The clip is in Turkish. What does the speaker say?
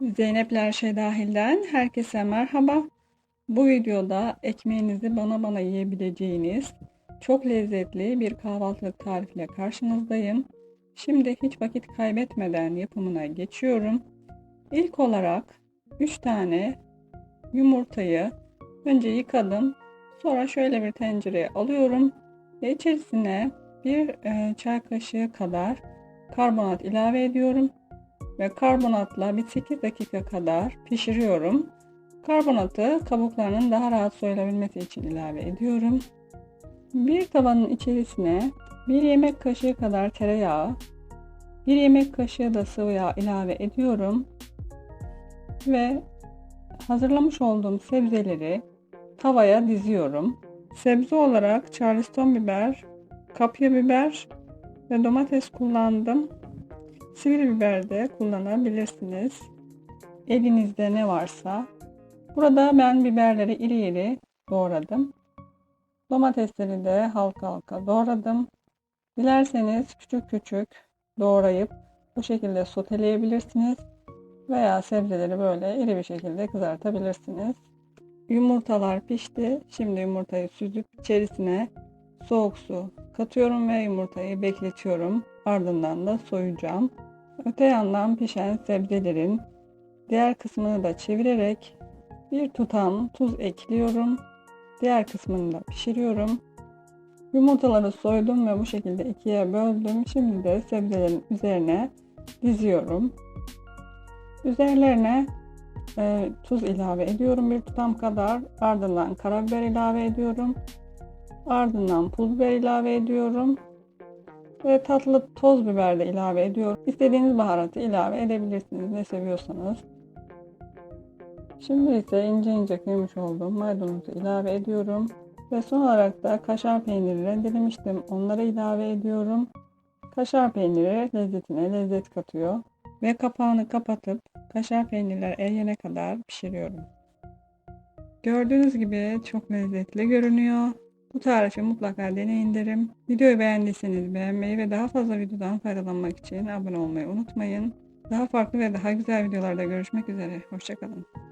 Zeynep'le her şey dahilden herkese merhaba. Bu videoda ekmeğinizi bana bana yiyebileceğiniz çok lezzetli bir kahvaltılık tarifiyle karşınızdayım. Şimdi hiç vakit kaybetmeden yapımına geçiyorum. İlk olarak 3 tane yumurtayı önce yıkadım. Sonra şöyle bir tencereye alıyorum ve içerisine bir e, çay kaşığı kadar karbonat ilave ediyorum ve karbonatla bir 8 dakika kadar pişiriyorum. Karbonatı kabuklarının daha rahat soyulabilmesi için ilave ediyorum. Bir tavanın içerisine 1 yemek kaşığı kadar tereyağı, 1 yemek kaşığı da sıvı yağ ilave ediyorum. Ve hazırlamış olduğum sebzeleri tavaya diziyorum. Sebze olarak charleston biber, kapya biber ve domates kullandım. Sivri biber de kullanabilirsiniz. Elinizde ne varsa. Burada ben biberleri iri iri doğradım. Domatesleri de halka halka doğradım. Dilerseniz küçük küçük doğrayıp bu şekilde soteleyebilirsiniz. Veya sebzeleri böyle iri bir şekilde kızartabilirsiniz. Yumurtalar pişti. Şimdi yumurtayı süzüp içerisine soğuk su katıyorum ve yumurtayı bekletiyorum. Ardından da soyacağım. Öte yandan pişen sebzelerin diğer kısmını da çevirerek bir tutam tuz ekliyorum. Diğer kısmını da pişiriyorum. Yumurtaları soydum ve bu şekilde ikiye böldüm. Şimdi de sebzelerin üzerine diziyorum. Üzerlerine e, tuz ilave ediyorum bir tutam kadar. Ardından karabiber ilave ediyorum. Ardından pul biber ilave ediyorum. Ve tatlı toz biber de ilave ediyorum. İstediğiniz baharatı ilave edebilirsiniz ne seviyorsanız. Şimdi ise ince ince kıymış olduğum maydanozu ilave ediyorum. Ve son olarak da kaşar peyniri rendelemiştim. Onları ilave ediyorum. Kaşar peyniri lezzetine lezzet katıyor. Ve kapağını kapatıp kaşar peynirler eriyene kadar pişiriyorum. Gördüğünüz gibi çok lezzetli görünüyor. Bu tarifi mutlaka deneyin derim. Videoyu beğendiyseniz beğenmeyi ve daha fazla videodan faydalanmak için abone olmayı unutmayın. Daha farklı ve daha güzel videolarda görüşmek üzere. Hoşçakalın.